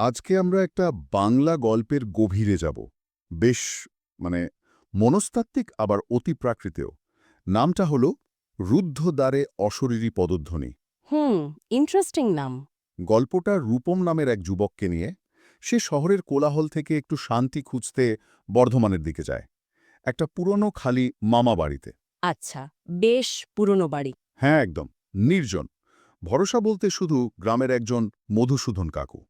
আজকে আমরা একটা বাংলা গল্পের গভীরে যাব। বেশ মানে মনস্তাত্ত্বিক আবার অতি প্রাকৃতেও নামটা হল রুদ্ধদ্বারে অশরীরী পদধ্বনি। হুম ইন্টারেস্টিং নাম। গল্পটা রূপম নামের এক যুবককে নিয়ে সে শহরের কোলাহল থেকে একটু শান্তি খুঁজতে বর্ধমানের দিকে যায়। একটা পুরনো খালি মামা বাড়িতে। আচ্ছা বেশ পুরনো বাড়ি। হ্যাঁ একদম নির্জন। ভরসা বলতে শুধু গ্রামের একজন মধুসূদন কাকু।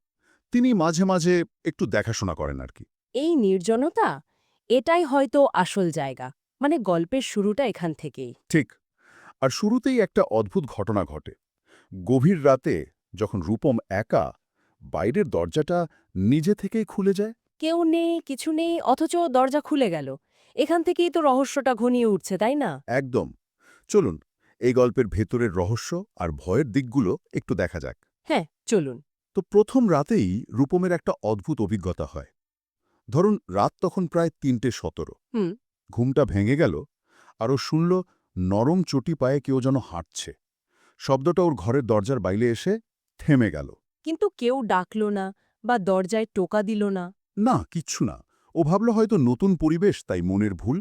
তিনি মাঝে মাঝে একটু দেখাশোনা করেন আর কি। এই নির্জনতা এটাই হয়তো আসল জায়গা মানে গল্পের শুরুটা এখান থেকেই। ঠিক আর শুরুতেই একটা অদ্ভুত ঘটনা ঘটে। গভীর রাতে যখন রূপম একা বাইরের দরজাটা নিজে থেকেই খুলে যায়। কেউ নেই কিছু নেই অথচ দরজা খুলে গেল। এখান থেকেই তো রহস্যটা ঘনিয়ে উঠছে তাই না? একদম। চলুন এই গল্পের ভেতরের রহস্য আর ভয়ের দিকগুলো একটু দেখা যাক। হ্যাঁ চলুন। তো প্রথম রাতেই রূপমের একটা অদ্ভুত অভিজ্ঞতা হয়। ধরুন রাত তখন প্রায় তিনটে সতেরো। ঘুমটা ভেঙে গেল আরও শুনল নরম চটি পায়ে কেউ যেন হাঁটছে। শব্দটা ওর ঘরের দরজার বাইরে এসে থেমে গেল। কিন্তু কেউ ডাকল না বা দরজায় টোকা দিল না। না কিচ্ছু না। ও ভাবল হয়তো নতুন পরিবেশ তাই মনের ভুল।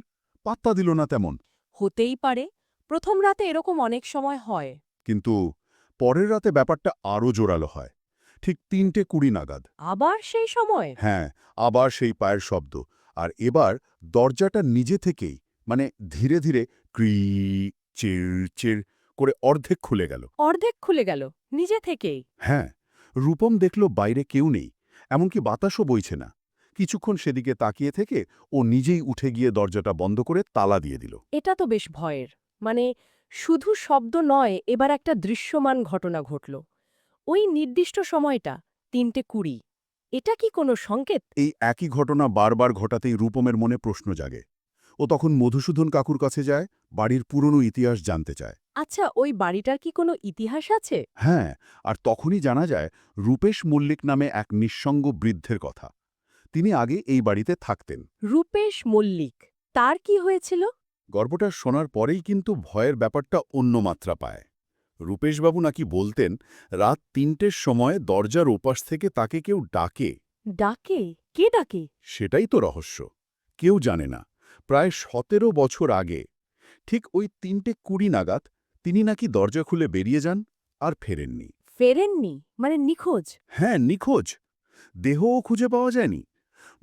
পাত্তা দিল না তেমন। হতেই পারে। প্রথম রাতে এরকম অনেক সময় হয়। কিন্তু পরের রাতে ব্যাপারটা আরও জোরালো হয়। ঠিক তিনটে কুড়ি নাগাদ। আবার সেই সময়? হ্যাঁ আবার সেই পায়ের শব্দ। আর এবার দরজাটা নিজে থেকেই মানে ধীরে ধীরে ক্রি চির চির করে অর্ধেক খুলে গেল। অর্ধেক খুলে গেল নিজে থেকেই? হ্যাঁ রূপম দেখল বাইরে কেউ নেই এমনকি বাতাসও বইছে না। কিছুক্ষণ সেদিকে তাকিয়ে থেকে ও নিজেই উঠে গিয়ে দরজাটা বন্ধ করে তালা দিয়ে দিল। এটা তো বেশ ভয়ের। মানে শুধু শব্দ নয় এবার একটা দৃশ্যমান ঘটনা ঘটল। ওই নির্দিষ্ট সময়টা তিনটে কুড়ি এটা কি কোনো সংকেত? এই একই ঘটনা বারবার ঘটাতেই রূপমের মনে প্রশ্ন জাগে। ও তখন মধুসূদন কাকুর কাছে যায় বাড়ির পুরনো ইতিহাস জানতে চায়। আচ্ছা ওই বাড়িটার কি কোনো ইতিহাস আছে? হ্যাঁ আর তখনই জানা যায় রূপেশ মল্লিক নামে এক নিঃসঙ্গ বৃদ্ধের কথা। তিনি আগে এই বাড়িতে থাকতেন। রূপেশ মল্লিক তার কি হয়েছিল? গর্বটা শোনার পরেই কিন্তু ভয়ের ব্যাপারটা অন্য মাত্রা পায়। রূপেশবাবু নাকি বলতেন রাত তিনটের সময় দরজার ওপাশ থেকে তাকে কেউ ডাকে। ডাকে? কে ডাকে? সেটাই তো রহস্য। কেউ জানে না। প্রায় সতেরো বছর আগে ঠিক ওই তিনটে কুড়ি নাগাদ তিনি নাকি দরজা খুলে বেরিয়ে যান আর ফেরেননি। ফেরেননি? মানে নিখোঁজ? হ্যাঁ নিখোঁজ। দেহও খুঁজে পাওয়া যায়নি।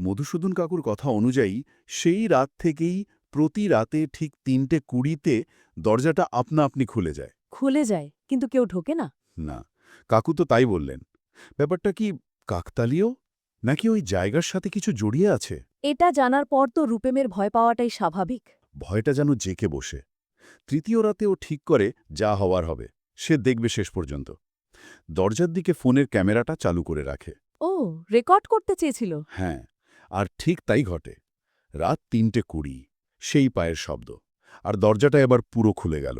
মধুসূদন কাকুর কথা অনুযায়ী সেই রাত থেকেই প্রতি রাতে ঠিক তিনটে কুড়িতে দরজাটা আপনা আপনি খুলে যায়। খুলে যায় কিন্তু কেউ ঢোকে না। না কাকু তো তাই বললেন। ব্যাপারটা কি কাকতালীয়? নাকি ওই জায়গার সাথে কিছু জড়িয়ে আছে? এটা জানার পর তো রূপেমের ভয় পাওয়াটাই স্বাভাবিক। ভয়টা যেন জেকে বসে। তৃতীয় রাতে ও ঠিক করে যা হওয়ার হবে সে দেখবে শেষ পর্যন্ত। দরজার দিকে ফোনের ক্যামেরাটা চালু করে রাখে। ও রেকর্ড করতে চেয়েছিল? হ্যাঁ আর ঠিক তাই ঘটে। রাত তিনটে কুড়ি সেই পায়ের শব্দ। আর দরজাটা এবার পুরো খুলে গেল।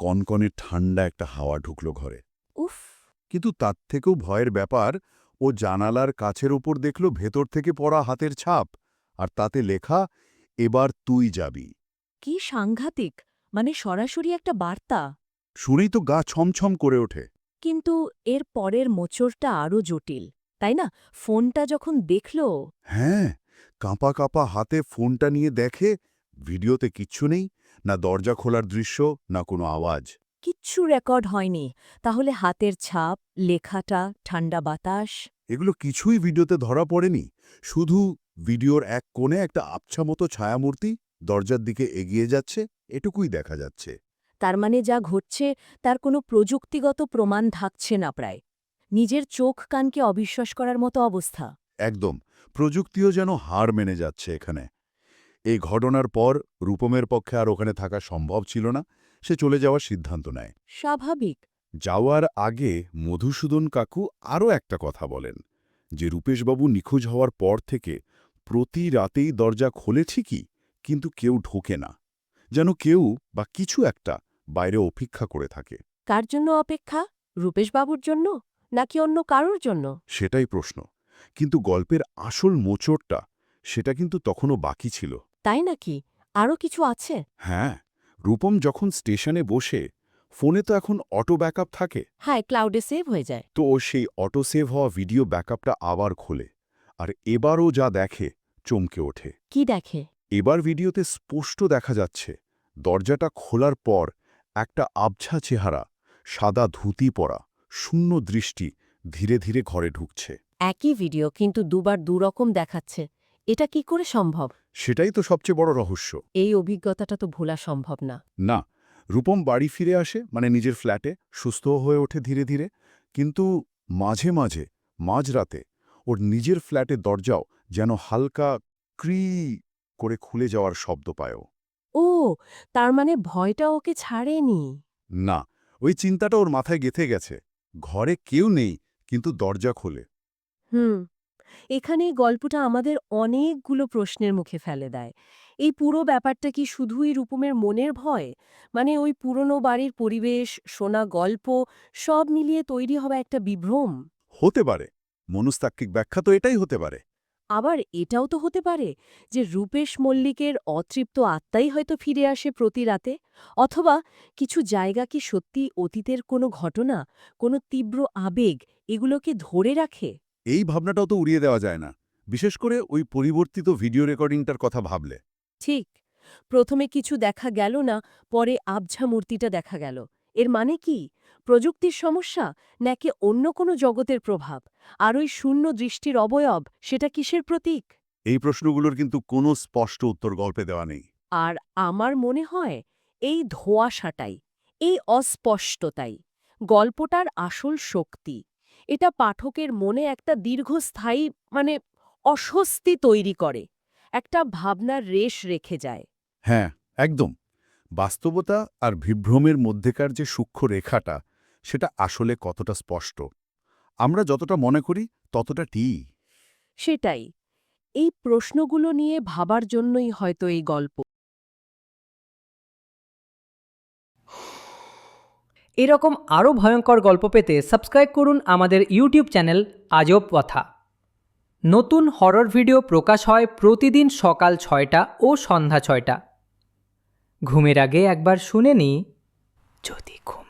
কনকনে ঠান্ডা একটা হাওয়া ঢুকল ঘরে। উফ। কিন্তু তার থেকেও ভয়ের ব্যাপার ও জানালার কাছের ওপর দেখল ভেতর থেকে পড়া হাতের ছাপ আর তাতে লেখা এবার তুই যাবি। কি সাংঘাতিক মানে সরাসরি একটা বার্তা। শুনেই তো গা ছমছম করে ওঠে। কিন্তু এর পরের মোচড়টা আরও জটিল তাই না? ফোনটা যখন দেখল। হ্যাঁ কাঁপা কাঁপা হাতে ফোনটা নিয়ে দেখে ভিডিওতে কিচ্ছু নেই না দরজা খোলার দৃশ্য না কোনো আওয়াজ। কিচ্ছু রেকর্ড হয়নি। তাহলে হাতের ছাপ লেখাটা ঠান্ডা বাতাস? এগুলো কিছুই ভিডিওতে ধরা পড়েনি। শুধু ভিডিওর এক কোণে একটা আবছা মতো ছায়ামূর্তি দরজার দিকে এগিয়ে যাচ্ছে এটুকুই দেখা যাচ্ছে। তার মানে যা ঘটছে তার কোনো প্রযুক্তিগত প্রমাণ থাকছে না প্রায়। নিজের চোখ কানকে অবিশ্বাস করার মতো অবস্থা। একদম। প্রযুক্তিও যেন হার মেনে যাচ্ছে এখানে। এই ঘটনার পর রূপমের পক্ষে আর ওখানে থাকা সম্ভব ছিল না। সে চলে যাওয়ার সিদ্ধান্ত নেয়। স্বাভাবিক। যাওয়ার আগে মধুসূদন কাকু আরও একটা কথা বলেন যে রূপেশবাবু নিখোঁজ হওয়ার পর থেকে প্রতি রাতেই দরজা খোলে ঠিকই কিন্তু কেউ ঢোকে না যেন কেউ বা কিছু একটা বাইরে অপেক্ষা করে থাকে। কার জন্য অপেক্ষা? রূপেশবাবুর জন্য? নাকি অন্য কারোর জন্য? সেটাই প্রশ্ন কিন্তু গল্পের আসল মোচড়টা সেটা কিন্তু তখনও বাকি ছিল। তাই নাকি? আরও কিছু আছে? হ্যাঁ রূপম যখন স্টেশনে বসে ফোনে তো এখন অটো ব্যাকআপ থাকে। হ্যাঁ ক্লাউডে সেভ হয়ে যায়। তো ও সেই অটো সেভ হওয়া ভিডিও ব্যাকআপটা আবার খোলে আর এবারও যা দেখে চমকে ওঠে। কি দেখে? এবার ভিডিওতে স্পষ্ট দেখা যাচ্ছে দরজাটা খোলার পর একটা আবছা চেহারা সাদা ধুতি পরা শূন্য দৃষ্টি ধীরে ধীরে ঘরে ঢুকছে। একই ভিডিও কিন্তু দুবার দুরকম দেখাচ্ছে। এটা কি করে সম্ভব? সেটাই তো সবচেয়ে বড় রহস্য। এই অভিজ্ঞতাটা তো ভোলা সম্ভব না। না রূপম বাড়ি ফিরে আসে মানে নিজের ফ্ল্যাটে সুস্থ হয়ে ওঠে ধীরে ধীরে। কিন্তু মাঝে মাঝে মাঝরাতে ওর নিজের ফ্ল্যাটে দরজাও যেন হালকা ক্রি করে খুলে যাওয়ার শব্দ পায়ও ও তার মানে ভয়টা ওকে ছাড়েনি? না ওই চিন্তাটা ওর মাথায় গেথে গেছে। ঘরে কেউ নেই কিন্তু দরজা খোলে। হুম। এখানে গল্পটা আমাদের অনেকগুলো প্রশ্নের মুখে ফেলে দেয়। এই পুরো ব্যাপারটা কি শুধুই রূপমের মনের ভয়? মানে ওই পুরনো বাড়ির পরিবেশ শোনা গল্প সব মিলিয়ে তৈরি হওয়া একটা বিভ্রম? হতে পারে। মনস্তাত্ত্বিক ব্যাখ্যা তো এটাই হতে পারে। আবার এটাও তো হতে পারে যে রূপেশ মল্লিকের অতৃপ্ত আত্মাই হয়তো ফিরে আসে প্রতি রাতে? অথবা কিছু জায়গা কি সত্যি অতীতের কোনো ঘটনা কোনো তীব্র আবেগ এগুলোকে ধরে রাখে? এই ভাবনাটাও তো উড়িয়ে দেওয়া যায় না। বিশেষ করে ওই পরিবর্তিত ভিডিও রেকর্ডিংটার কথা ভাবলে। ঠিক। প্রথমে কিছু দেখা গেল না পরে আবঝা মূর্তিটা দেখা গেল। এর মানে কি? প্রযুক্তির সমস্যা নাকি অন্য কোনো জগতের প্রভাব? আর ওই শূন্য দৃষ্টির অবয়ব সেটা কিসের প্রতীক? এই প্রশ্নগুলোর কিন্তু কোনো স্পষ্ট উত্তর গল্পে দেওয়া নেই। আর আমার মনে হয় এই ধোঁয়াশাটাই এই অস্পষ্টতাই গল্পটার আসল শক্তি। এটা পাঠকের মনে একটা দীর্ঘস্থায়ী মানে অস্বস্তি তৈরি করে একটা ভাবনার রেশ রেখে যায়। হ্যাঁ একদম। বাস্তবতা আর বিভ্রমের মধ্যেকার যে সূক্ষ্ম রেখাটা সেটা আসলে কতটা স্পষ্ট। আমরা যতটা মনে করি ততটা টি। সেটাই। এই প্রশ্নগুলো নিয়ে ভাবার জন্যই হয়তো এই গল্প। এরকম আরও ভয়ঙ্কর গল্প পেতে সাবস্ক্রাইব করুন আমাদের ইউটিউব চ্যানেল আজব কথা নতুন হরর ভিডিও প্রকাশ হয় প্রতিদিন সকাল ছয়টা ও সন্ধ্যা ছয়টা। ঘুমের আগে একবার শুনে নি যদি ঘুম